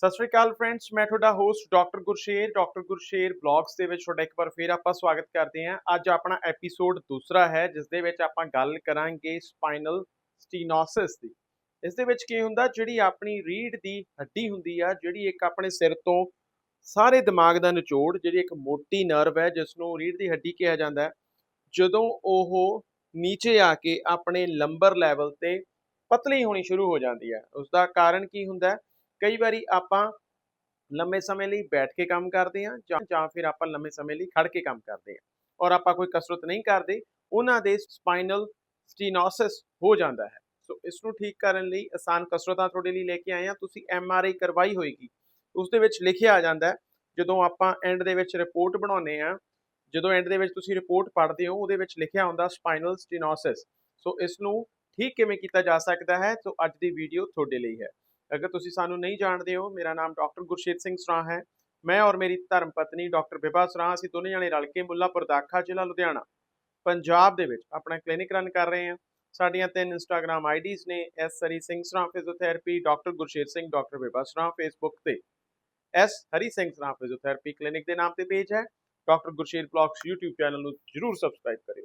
ਸਤਿ ਸ਼੍ਰੀ ਅਕਾਲ ਫਰੈਂਡਸ ਮੈਂ ਤੁਹਾਡਾ host doctor Gursher doctor Gursher blogs ਦੇ ਵਿੱਚ ਤੁਹਾਡਾ ਇੱਕ ਵਾਰ ਫੇਰ ਆਪਾਂ ਸਵਾਗਤ ਕਰਦੇ ਹਾਂ। ਅੱਜ ਆਪਣਾ ਐਪੀਸੋਡ ਦੂਸਰਾ ਹੈ, ਜਿਸ ਦੇ ਵਿੱਚ ਆਪਾਂ ਗੱਲ ਕਰਾਂਗੇ ਸਪਾਈਨਲ ਸਟੀਨੋਸਿਸ ਦੀ। ਇਸ ਦੇ ਵਿੱਚ ਕੀ ਹੁੰਦਾ, ਜਿਹੜੀ ਆਪਣੀ ਰੀੜ ਦੀ ਹੱਡੀ ਹੁੰਦੀ ਆ, ਜਿਹੜੀ ਇੱਕ ਆਪਣੇ ਸਿਰ ਤੋਂ ਸਾਰੇ ਦਿਮਾਗ ਦਾ ਨਿਚੋੜ, ਜਿਹੜੀ ਇੱਕ ਮੋਟੀ ਨਰਵ ਹੈ ਜਿਸ ਨੂੰ ਰੀੜ ਦੀ ਹੱਡੀ ਕਿਹਾ ਜਾਂਦਾ ਹੈ, ਜਦੋਂ ਉਹ ਨੀਚੇ ਆ ਕੇ ਆਪਣੇ ਲੰਬਰ ਲੈਵਲ ਤੇ ਪਤਲੀ ਹੋਣੀ ਸ਼ੁਰੂ ਹੋ ਜਾਂਦੀ ਹੈ। ਉਸ ਦਾ ਕਾਰਨ ਕੀ ਹੁੰਦਾ ਹੈ? ਕਈ ਵਾਰੀ ਆਪਾਂ ਲੰਮੇ ਸਮੇਂ ਲਈ ਬੈਠ ਕੇ ਕੰਮ ਕਰਦੇ ਹਾਂ ਜਾਂ ਜਾਂ ਫਿਰ ਆਪਾਂ ਲੰਮੇ ਸਮੇਂ ਲਈ ਖੜ ਕੇ ਕੰਮ ਕਰਦੇ ਹਾਂ ਔਰ ਆਪਾਂ ਕੋਈ ਕਸਰਤ ਨਹੀਂ ਕਰਦੇ, ਉਹਨਾਂ ਦੇ ਸਪਾਈਨਲ ਸਟੀਨੋਸਿਸ ਹੋ ਜਾਂਦਾ ਹੈ। ਸੋ ਇਸ ਨੂੰ ਠੀਕ ਕਰਨ ਲਈ ਆਸਾਨ ਕਸਰਤਾਂ ਤੁਹਾਡੇ ਲਈ ਲੈ ਕੇ ਆਏ ਹਾਂ। ਤੁਸੀਂ ਐਮ ਆਰ ਆਈ ਕਰਵਾਈ ਹੋਏਗੀ। ਉਸ ਦੇ ਵਿੱਚ ਲਿਖਿਆ ਆ ਜਾਂਦਾ ਜਦੋਂ ਆਪਾਂ ਐਂਡ ਦੇ ਵਿੱਚ ਰਿਪੋਰਟ ਬਣਾਉਂਦੇ ਆ ਜਦੋਂ ਐਂਡ ਦੇ ਵਿੱਚ ਤੁਸੀਂ ਰਿਪੋਰਟ ਪੜ੍ਹਦੇ ਹੋ, ਉਹਦੇ ਵਿੱਚ ਲਿਖਿਆ ਹੁੰਦਾ ਸਪਾਈਨਲ ਸਟੀਨੋਸਿਸ। ਸੋ ਇਸ ਨੂੰ ਠੀਕ ਕਿਵੇਂ ਕੀਤਾ ਜਾ ਸਕਦਾ ਹੈ? ਸੋ ਅੱਜ ਦੀ ਵੀਡੀਓ ਤੁਹਾਡੇ ਲਈ ਹੈ। ਅਗਰ ਤੁਸੀਂ ਸਾਨੂੰ ਨਹੀਂ ਜਾਣਦੇ ਹੋ, ਮੇਰਾ ਨਾਮ ਡਾਕਟਰ ਗੁਰਸ਼ੇਰ ਸਿੰਘ ਸਰਾਂ ਹੈ। ਮੈਂ ਔਰ ਮੇਰੀ ਧਰਮ ਪਤਨੀ ਡਾਕਟਰ ਬਿਭਾ ਸਰਾਂ ਅਸੀਂ ਦੋਨੇ ਜਣੇ ਰਲ ਕੇ ਮੁੱਲਾਪੁਰ ਦਾਖਾ ਜ਼ਿਲ੍ਹਾ ਲੁਧਿਆਣਾ, ਪੰਜਾਬ ਦੇ ਵਿੱਚ ਆਪਣਾ ਕਲੀਨਿਕ ਰਨ ਕਰ ਰਹੇ ਹਾਂ। ਸਾਡੀਆਂ ਤਿੰਨ ਇੰਸਟਾਗ੍ਰam ਆਈਡੀਜ਼ ਨੇ ਐਸ ਸਰੀ Singh Saran physiotherapy doctor Gursher Singh, doctor Bibha Saran Facebook ਤੇ। ਐਸ ਹਰੀ ਸਿੰਘ ਸਰਾਂ ਫਿਜ਼ੀਓਥੈਰੇਪੀ ਕਲੀਨਿਕ ਦੇ ਨਾਮ ਤੇ ਪੇਜ ਹੈ। Doctor Gursher blogs YouTube channel ਨੂੰ ਜਰੂਰ ਸਬਸਕ੍ਰਾਈਬ ਕਰਿਓ।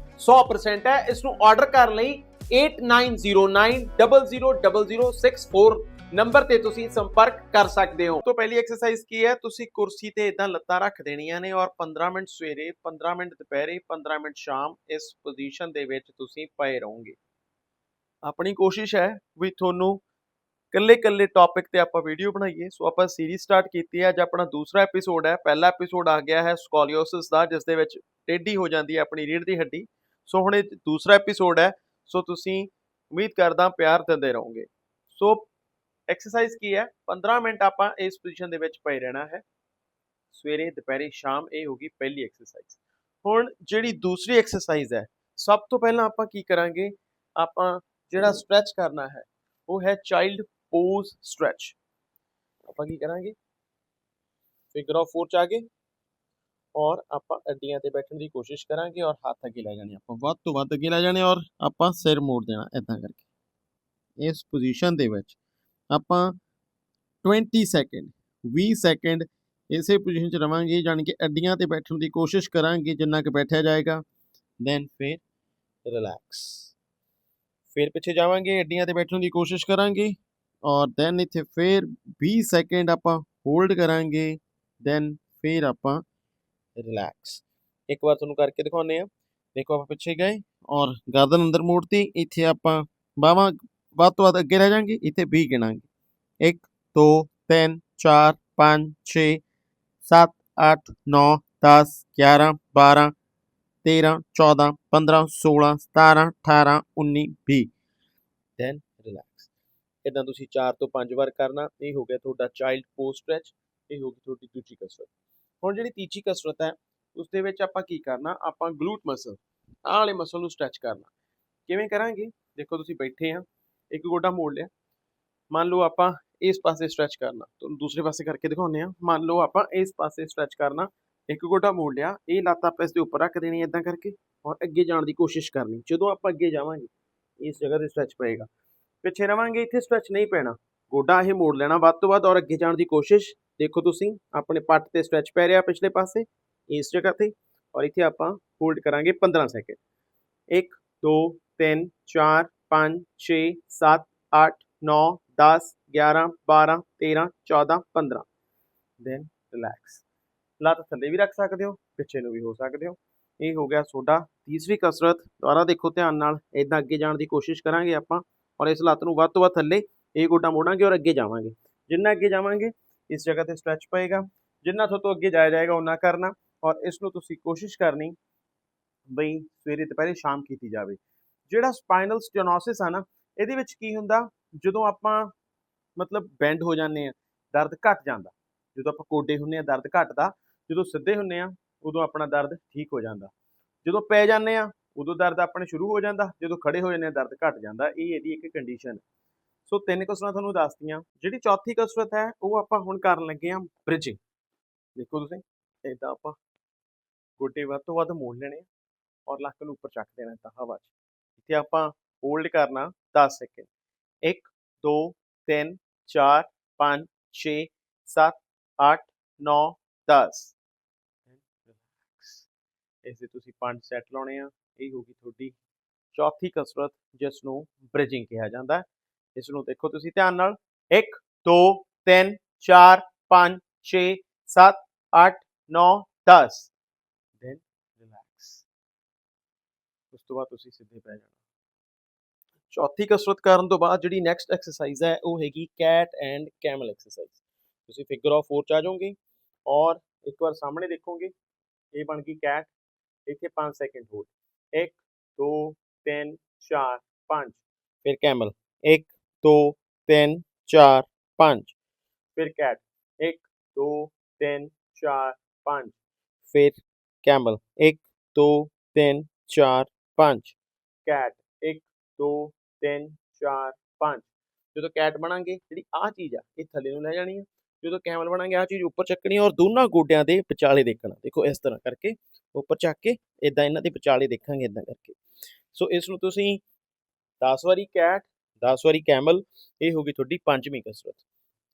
100% ਹੈ। ਇਸ ਨੂੰ ਆਰਡਰ ਕਰਨ ਲਈ 8909000064 ਨੰਬਰ ਤੇ ਤੁਸੀਂ ਸੰਪਰਕ ਕਰ ਸਕਦੇ ਹੋ। ਤੋਂ ਪਹਿਲੀ ਐਕਸਰਸਾਈਜ਼ ਕੀ ਹੈ? ਤੁਸੀਂ ਕੁਰਸੀ ਤੇ ਇਦਾਂ ਲੱਤਾਂ ਰੱਖ ਦੇਣੀਆਂ ਨੇ ਔਰ 15 ਮਿੰਟ ਸਵੇਰੇ 15 ਮਿੰਟ ਦੁਪਹਿਰੇ 15 ਮਿੰਟ ਸ਼ਾਮ ਇਸ ਪੋਜੀਸ਼ਨ ਦੇ ਵਿੱਚ ਤੁਸੀਂ ਪਏ ਰਹੋਗੇ। ਆਪਣੀ ਕੋਸ਼ਿਸ਼ ਹੈ ਵੀ ਤੁਹਾਨੂੰ ਕੱਲੇ ਕੱਲੇ ਟੌਪਿਕ ਤੇ ਆਪਾਂ ਵੀਡੀਓ ਬਣਾਈਏ। ਸੋ ਆਪਾਂ ਸੀਰੀਜ਼ ਸਟਾਰਟ ਕੀਤੀ ਹੈ। ਅੱਜ ਆਪਣਾ ਦੂਸਰਾ ਐਪੀਸੋਡ ਹੈ। ਪਹਿਲਾ ਐਪੀਸੋਡ ਆ ਗਿਆ ਹੈ ਸਕੋਲੀਓਸਿਸ ਦਾ ਜਿਸ ਦੇ ਵਿੱਚ ਟੇਢੀ ਹੋ ਜਾਂਦੀ ਹੈ ਆਪਣੀ ਰੀੜ ਦੀ ਹੱਡੀ। ਸੋ ਹੁਣ ਇਹ ਦੂਸਰਾ ਐਪੀਸੋਡ ਹੈ, ਸੋ ਤੁਸੀਂ ਉਮੀਦ ਕਰਦਾ ਪਿਆਰ ਦਿੰਦੇ ਰਹੋਗੇ। ਸੋ ਐਕਸਰਸਾਈਜ਼ ਕੀ ਹੈ? 15 ਮਿੰਟ ਆਪਾਂ ਇਸ ਪੋਜੀਸ਼ਨ ਦੇ ਵਿੱਚ ਪਏ ਰਹਿਣਾ ਹੈ। ਸਵੇਰੇ, ਦੁਪਹਿਰੇ, ਸ਼ਾਮ ਇਹ ਹੋਗੀ ਪਹਿਲੀ ਐਕਸਰਸਾਈਜ਼ ਹੁਣ ਜਿਹੜੀ ਦੂਸਰੀ ਐਕਸਰਸਾਈਜ਼ ਹੈ, ਸਭ ਤੋਂ ਪਹਿਲਾਂ ਆਪਾਂ ਕੀ ਕਰਾਂਗੇ? ਆਪਾਂ ਜਿਹੜਾ ਸਟ੍ਰੈਚ ਕਰਨਾ ਹੈ, ਉਹ ਹੈ ਚਾਈਲਡ ਪੋਜ਼ ਸਟ੍ਰੈਚ ਆਪਾਂ ਕੀ ਕਰਾਂਗੇ? ਫਿਗਰ ਆਫ 4 ਚ ਆ ਗਏ। ਔਰ ਆਪਾਂ ਅੱਡੀਆਂ ਤੇ ਬੈਠਣ ਦੀ ਕੋਸ਼ਿਸ਼ ਕਰਾਂਗੇ ਔਰ ਹੱਥ ਅੱਗੇ ਲੈ ਜਾਣੇ ਆਪਾਂ ਵੱਧ ਤੋਂ ਵੱਧ ਅੱਗੇ ਲੈ ਜਾਣੇ ਔਰ ਆਪਾਂ ਸਿਰ ਮੋੜ ਦੇਣਾ ਇਦਾਂ ਕਰਕੇ ਇਸ ਪੋਜੀਸ਼ਨ ਦੇ ਵਿੱਚ ਆਪਾਂ 20 ਸੈਕਿੰਡ 20 ਸੈਕਿੰਡ ਇਸੇ ਪੋਜੀਸ਼ਨ 'ਚ ਰਵਾਂਗੇ ਯਾਨੀ ਕਿ ਅੱਡੀਆਂ ਤੇ ਬੈਠਣ ਦੀ ਕੋਸ਼ਿਸ਼ ਕਰਾਂਗੇ ਜਿੰਨਾ ਕਿ ਬੈਠਿਆ ਜਾਏਗਾ ਦੈਨ ਫਿਰ ਰਿਲੈਕਸ ਫਿਰ ਪਿੱਛੇ ਜਾਵਾਂਗੇ ਅੱਡੀਆਂ ਤੇ ਬੈਠਣ ਦੀ ਕੋਸ਼ਿਸ਼ ਕਰਾਂਗੇ ਔਰ ਦੈਨ ਇੱਥੇ ਫਿਰ 20 ਸੈਕਿੰਡ ਆਪਾਂ ਹੋਲਡ ਕਰਾਂਗੇ ਦੈਨ ਫਿਰ ਆਪਾਂ ਰਿਲੈਕਸ ਇੱਕ ਵਾਰ ਤੁਹਾਨੂੰ ਕਰਕੇ ਦਿਖਾਉਂਦੇ ਆ ਦੇਖੋ ਆਪਾਂ ਪਿੱਛੇ ਗਏ ਔਰ ਗਰਦਨ ਅੰਦਰ ਮੋੜਤੀ ਇੱਥੇ ਆਪਾਂ ਬਾਹਾਂ ਵੱਧ ਤੋਂ ਵੱਧ ਅੱਗੇ ਰਹਿ ਜਾਾਂਗੇ ਇੱਥੇ 20 ਗਿਣਾਂਗੇ। 1 2 3 4 5 6 7 8 9 10 11 12 13 14 15 16 17 18 19 20 ਦੈਨ ਰਿਲੈਕਸ ਇਦਾਂ ਤੁਸੀਂ 4 ਤੋਂ 5 ਵਾਰ ਕਰਨਾ, ਇਹ ਹੋ ਗਿਆ ਤੁਹਾਡਾ ਚਾਈਲਡ ਪੋਸਟ ਸਟ੍ਰੈਚ ਇਹ ਹੋ ਗਈ ਤੁਹਾਡੀ ਦੂਜੀ ਕਸਰਤ। ਹੁਣ ਜਿਹੜੀ ਤੀਜੀ ਕਸਰਤ ਹੈ ਉਸ ਦੇ ਵਿੱਚ ਆਪਾਂ ਕੀ ਕਰਨਾ, ਆਪਾਂ ਗਲੂਟ ਮਸਲ ਆਹ ਵਾਲੇ ਮਸਲ ਨੂੰ ਸਟ੍ਰੈਚ ਕਰਨਾ। ਕਿਵੇਂ ਕਰਾਂਗੇ? ਦੇਖੋ ਤੁਸੀਂ ਬੈਠੇ ਆ ਇੱਕ ਗੋਡਾ ਮੋੜ ਲਿਆ। ਮੰਨ ਲਓ ਆਪਾਂ ਇਸ ਪਾਸੇ ਸਟ੍ਰੈਚ ਕਰਨਾ ਤੁਹਾਨੂੰ ਦੂਸਰੇ ਪਾਸੇ ਕਰਕੇ ਦਿਖਾਉਂਦੇ ਆ ਮੰਨ ਲਓ ਆਪਾਂ ਇਸ ਪਾਸੇ ਸਟ੍ਰੈਚ ਕਰਨਾ, ਇੱਕ ਗੋਡਾ ਮੋੜ ਲਿਆ, ਇਹ ਲੱਤ ਆਪਾਂ ਇਸ ਦੇ ਉੱਪਰ ਰੱਖ ਦੇਣੀ ਇਦਾਂ ਕਰਕੇ ਔਰ ਅੱਗੇ ਜਾਣ ਦੀ ਕੋਸ਼ਿਸ਼ ਕਰਨੀ। ਜਦੋਂ ਆਪਾਂ ਅੱਗੇ ਜਾਵਾਂਗੇ, ਇਸ ਜਗ੍ਹਾ ਤੇ ਸਟ੍ਰੈਚ ਪਏਗਾ। ਪਿੱਛੇ ਰਵਾਂਗੇ, ਇੱਥੇ ਸਟ੍ਰੈਚ ਨਹੀਂ ਪੈਣਾ। ਗੋਡਾ ਇਹ ਮੋੜ ਲੈਣਾ ਵੱਧ ਤੋਂ ਵੱਧ ਔਰ ਅੱਗੇ ਜਾਣ ਦੀ ਕੋਸ਼ਿਸ਼ ਦੇਖੋ ਤੁਸੀਂ, ਆਪਣੇ ਪੱਟ ਤੇ ਸਟ੍ਰੈਚ ਪੈ ਰਿਹਾ ਪਿਛਲੇ ਪਾਸੇ, ਇਸ ਜਗ੍ਹਾ ਤੇ, ਔਰ ਇੱਥੇ ਆਪਾਂ ਹੋਲਡ ਕਰਾਂਗੇ 15 ਸੈਕਿੰਡ 1 2 3 4 5 6 7 8 9 10 11 12 13 14 15 ਦੈਨ ਰਿਲੈਕਸ ਲੱਤ ਥੱਲੇ ਵੀ ਰੱਖ ਸਕਦੇ ਹੋ, ਪਿੱਛੇ ਨੂੰ ਵੀ ਹੋ ਸਕਦੇ ਹੋ। ਇਹ ਹੋ ਗਿਆ ਤੁਹਾਡਾ ਤੀਸਰੀ ਕਸਰਤ। ਦੁਬਾਰਾ ਦੇਖੋ ਧਿਆਨ ਨਾਲ ਇਦਾਂ ਅੱਗੇ ਜਾਣ ਦੀ ਕੋਸ਼ਿਸ਼ ਕਰਾਂਗੇ ਆਪਾਂ, ਔਰ ਇਸ ਲੱਤ ਨੂੰ ਵੱਧ ਤੋਂ ਵੱਧ ਥੱਲੇ, ਇਹ ਗੋਡਾ ਮੋੜਾਂਗੇ ਔਰ ਅੱਗੇ ਜਾਵਾਂਗੇ। ਜਿੰਨਾ ਅੱਗੇ ਜਾਵਾਂਗੇ ਇਸ ਜਗ੍ਹਾ ਤੇ ਸਟ੍ਰੈਚ ਪਏਗਾ, ਜਿੰਨਾ ਤੋਂ ਅੱਗੇ ਜਾਇਆ ਜਾਏਗਾ ਉਹਨਾਂ ਕਰਨਾ ਔਰ ਇਸ ਨੂੰ ਤੁਸੀਂ ਕੋਸ਼ਿਸ਼ ਕਰਨੀ ਬਈ ਸਵੇਰੇ ਦੁਪਹਿਰੇ ਸ਼ਾਮ ਕੀਤੀ ਜਾਵੇ। ਜਿਹੜਾ ਸਪਾਈਨਲ ਸਟੀਨੋਸਿਸ ਆ ਨਾ, ਇਹਦੇ ਵਿੱਚ ਕੀ ਹੁੰਦਾ, ਜਦੋਂ ਆਪਾਂ ਮਤਲਬ ਬੈਂਡ ਹੋ ਜਾਂਦੇ ਆ ਦਰਦ ਘਟ ਜਾਂਦਾ, ਜਦੋਂ ਆਪਾਂ ਕੋਡੇ ਹੁੰਨੇ ਆ ਦਰਦ ਘਟਦਾ, ਜਦੋਂ ਸਿੱਧੇ ਹੁੰਨੇ ਆ ਉਦੋਂ ਆਪਣਾ ਦਰਦ ਠੀਕ ਹੋ ਜਾਂਦਾ। ਜਦੋਂ ਪੈ ਜਾਂਦੇ ਆ ਉਦੋਂ ਦਰਦ ਆਪਣੇ ਸ਼ੁਰੂ ਹੋ ਜਾਂਦਾ, ਜਦੋਂ ਖੜੇ ਹੋ ਜਾਂਦੇ ਆ ਦਰਦ ਘਟ ਜਾਂਦਾ, ਇਹ ਇਹਦੀ ਇੱਕ ਕੰਡੀਸ਼ਨ ਸੋ ਤਿੰਨ ਕਸਰਤਾਂ ਤੁਹਾਨੂੰ ਦੱਸਤੀਆਂ। ਜਿਹੜੀ ਚੌਥੀ ਕਸਰਤ ਹੈ, ਉਹ ਆਪਾਂ ਹੁਣ ਕਰਨ ਲੱਗੇ ਆ ਬ੍ਰਿਜਿੰਗ ਦੇਖੋ ਤੁਸੀਂ ਇਦਾਂ ਆਪਾਂ ਗੋਡੇ ਵੱਧ ਤੋਂ ਵੱਧ ਮੋੜ ਲੈਣੇ ਆ ਔਰ ਲੱਕ ਨੂੰ ਉੱਪਰ ਚੱਕ ਦੇਣਾ ਤਾਂ ਹਵਾ 'ਚ। ਇੱਥੇ ਆਪਾਂ ਹੋਲਡ ਕਰਨਾ 10 ਸੈਕਿੰਡ 1 2 3 4 5 6 7 8 9 10 ਇਸ ਦੇ ਤੁਸੀਂ ਪੰਜ ਸੈੱਟ ਲਾਉਣੇ ਆ। ਇਹ ਹੋ ਗਈ ਤੁਹਾਡੀ ਚੌਥੀ ਕਸਰਤ ਜਿਸ ਨੂੰ ਬ੍ਰਿਜਿੰਗ ਕਿਹਾ ਜਾਂਦਾ। ਹੈ ਇਸ ਨੂੰ ਦੇਖੋ ਤੁਸੀਂ ਧਿਆਨ ਨਾਲ 1 2 3 4 5 6 7 8 9 10 ਦੈਨ ਰਿਲੈਕਸ ਉਸ ਤੋਂ ਬਾਅਦ ਤੁਸੀਂ ਸਿੱਧੇ ਪੈ ਜਾਣਾ ਚੌਥੀ ਕਸਰਤ ਕਰਨ ਤੋਂ ਬਾਅਦ ਜਿਹੜੀ ਨੈਕਸਟ ਐਕਸਰਸਾਈਜ਼ ਹੈ ਉਹ ਹੈਗੀ ਕੈਟ ਐਂਡ ਕੈਮਲ ਐਕਸਰਸਾਈਜ਼ ਤੁਸੀਂ ਫਿਗਰ ਆਫ 4 ਚ ਆ ਜਾਓਗੇ ਔਰ ਇੱਕ ਵਾਰ ਸਾਹਮਣੇ ਦੇਖੋਗੇ ਇਹ ਬਣ ਗਈ ਕੈਟ ਇੱਥੇ 5 ਸੈਕਿੰਡ ਹੋਲਡ 1 2 3 4 5 ਫਿਰ ਕੈਮਲ 1 2 3 4 5 ਫਿਰ ਕੈਟ। 1 2 3 4 5 ਫਿਰ ਕੈਮਲ। 1 2 3 4 5 ਕੈਟ। 1 2 3 4 5 ਜਦੋਂ ਕੈਟ ਬਣਾਂਗੇ, ਜਿਹੜੀ ਆਹ ਚੀਜ਼ ਆ, ਇਹ ਥੱਲੇ ਨੂੰ ਲੈ ਜਾਣੀ ਆ। ਜਦੋਂ ਕੈਮਲ ਬਣਾਂਗੇ, ਆਹ ਚੀਜ਼ ਉੱਪਰ ਚੱਕਣੀ ਔਰ ਦੋਨਾਂ ਗੋਡਿਆਂ ਦੇ ਵਿਚਾਲੇ ਦੇਖਣਾ। ਦੇਖੋ ਇਸ ਤਰ੍ਹਾਂ ਕਰਕੇ ਉੱਪਰ ਚੱਕ ਕੇ ਇਦਾਂ ਇਹਨਾਂ ਦੇ ਵਿਚਾਲੇ ਦੇਖਾਂਗੇ ਇਦਾਂ ਕਰਕੇ। ਸੋ ਇਸ ਨੂੰ ਤੁਸੀਂ 10 ਵਾਰੀ ਕੈਟ 10 ਵਾਰੀ ਕੈਮਲ, ਇਹ ਹੋ ਗਈ ਤੁਹਾਡੀ ਪੰਜਵੀਂ ਕਸਰਤ।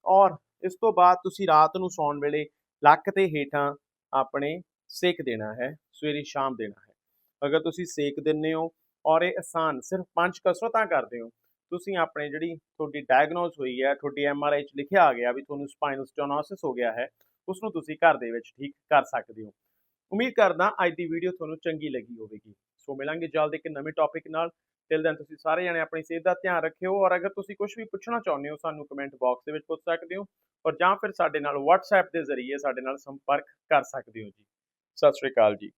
ਔਰ ਇਸ ਤੋਂ ਬਾਅਦ ਤੁਸੀਂ ਰਾਤ ਨੂੰ ਸੌਣ ਵੇਲੇ ਲੱਕ ਤੇ ਹੇਠਾਂ ਆਪਣੇ ਸੇਕ ਦੇਣਾ ਹੈ, ਸਵੇਰੇ ਸ਼ਾਮ ਦੇਣਾ ਹੈ। ਅਗਰ ਤੁਸੀਂ ਸੇਕ ਦਿੰਦੇ ਹੋ ਔਰ ਇਹ ਆਸਾਨ ਸਿਰਫ ਪੰਜ ਕਸਰਤਾਂ ਕਰਦੇ ਹੋ, ਤੁਸੀਂ ਆਪਣੇ ਜਿਹੜੀ ਤੁਹਾਡੀ ਡਾਇਗਨੋਸ ਹੋਈ ਹੈ, ਤੁਹਾਡੀ ਐਮ ਆਰ ਆਈ 'ਚ ਲਿਖਿਆ ਆ ਗਿਆ ਵੀ ਤੁਹਾਨੂੰ ਸਪਾਈਨਲ ਸਟੋਨੋਸਿਸ ਹੋ ਗਿਆ ਹੈ ਉਸ ਨੂੰ ਤੁਸੀਂ ਘਰ ਦੇ ਵਿੱਚ ਠੀਕ ਕਰ ਸਕਦੇ ਹੋ। ਉਮੀਦ ਕਰਦਾ ਅੱਜ ਦੀ ਵੀਡੀਓ ਤੁਹਾਨੂੰ ਚੰਗੀ ਲੱਗੀ ਹੋਵੇਗੀ। ਸੋ ਮਿਲਾਂਗੇ ਜਲਦ ਇੱਕ ਨਵੇਂ ਟੌਪਿਕ ਨਾਲ। ਟਿਲ ਦੈਨ ਤੁਸੀਂ ਸਾਰੇ ਜਣੇ ਆਪਣੀ ਸਿਹਤ ਦਾ ਧਿਆਨ ਰੱਖਿਓ ਔਰ ਅਗਰ ਤੁਸੀਂ ਕੁਝ ਵੀ ਪੁੱਛਣਾ ਚਾਹੁੰਦੇ ਹੋ, ਸਾਨੂੰ ਕਮੈਂਟ ਬਾਕਸ ਦੇ ਵਿੱਚ ਪੁੱਛ ਸਕਦੇ ਹੋ ਔਰ ਜਾਂ ਫਿਰ ਸਾਡੇ ਨਾਲ WhatsApp ਦੇ ਜ਼ਰੀਏ ਸਾਡੇ ਨਾਲ ਸੰਪਰਕ ਕਰ ਸਕਦੇ ਹੋ ਜੀ। ਸਤਿ ਸ਼੍ਰੀ ਅਕਾਲ ਜੀ।